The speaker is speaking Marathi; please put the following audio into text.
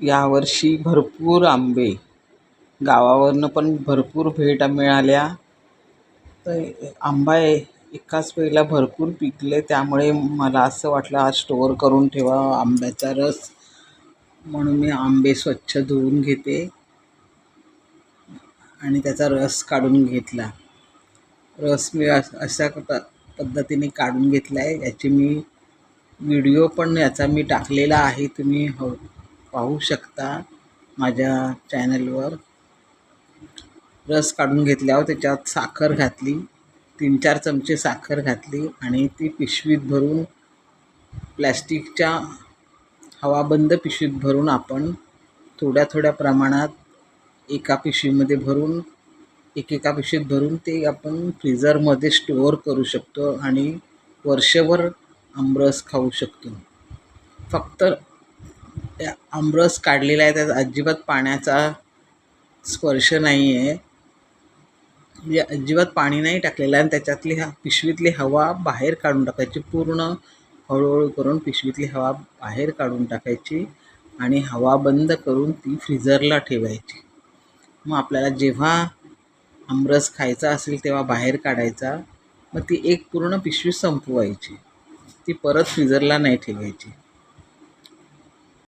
यावर्षी भरपूर आंबे. गावावरनं पण भरपूर भेट मिळाल्या. तर आंबा एकाच वेळेला भरपूर पिकले. त्यामुळे मला असं वाटलं आज स्टोअर करून ठेवा आंब्याचा रस. म्हणून मी आंबे स्वच्छ धुवून घेते. आणि त्याचा रस काढून घेतला. रस मी अस अशा प पद्धतीने काढून घेतला आहे याची मी व्हिडिओ पण याचा मी टाकलेला आहे. तुम्ही हो पाहू शकता माझ्या चॅनलवर. रस काढून घेतल्यावर त्याच्यात साखर घातली तीन चार चमचे साखर घातली आणि ती पिशवीत भरून प्लॅस्टिकच्या हवाबंद पिशवीत भरून आपण थोड्या थोड्या प्रमाणात एका पिशवीमध्ये भरून एकेका पिशवीत भरून ते आपण फ्रीझरमध्ये स्टोअर करू शकतो आणि वर्षभर आमरस खाऊ शकतो. फक्त त्या आमरस काढलेला आहे त्यात अजिबात पाण्याचा स्पर्श नाही आहे म्हणजे अजिबात पाणी नाही टाकलेलं आहे आणि त्याच्यातली हा पिशवीतली हवा बाहेर काढून टाकायची पूर्ण हळूहळू करून पिशवीतली हवा बाहेर काढून टाकायची आणि हवा बंद करून ती फ्रीझरला ठेवायची. मग आपल्याला जेव्हा आमरस खायचा असेल तेव्हा बाहेर काढायचा मग ती एक पूर्ण पिशवी संपवायची. ती परत फ्रीझरला नाही ठेवायची.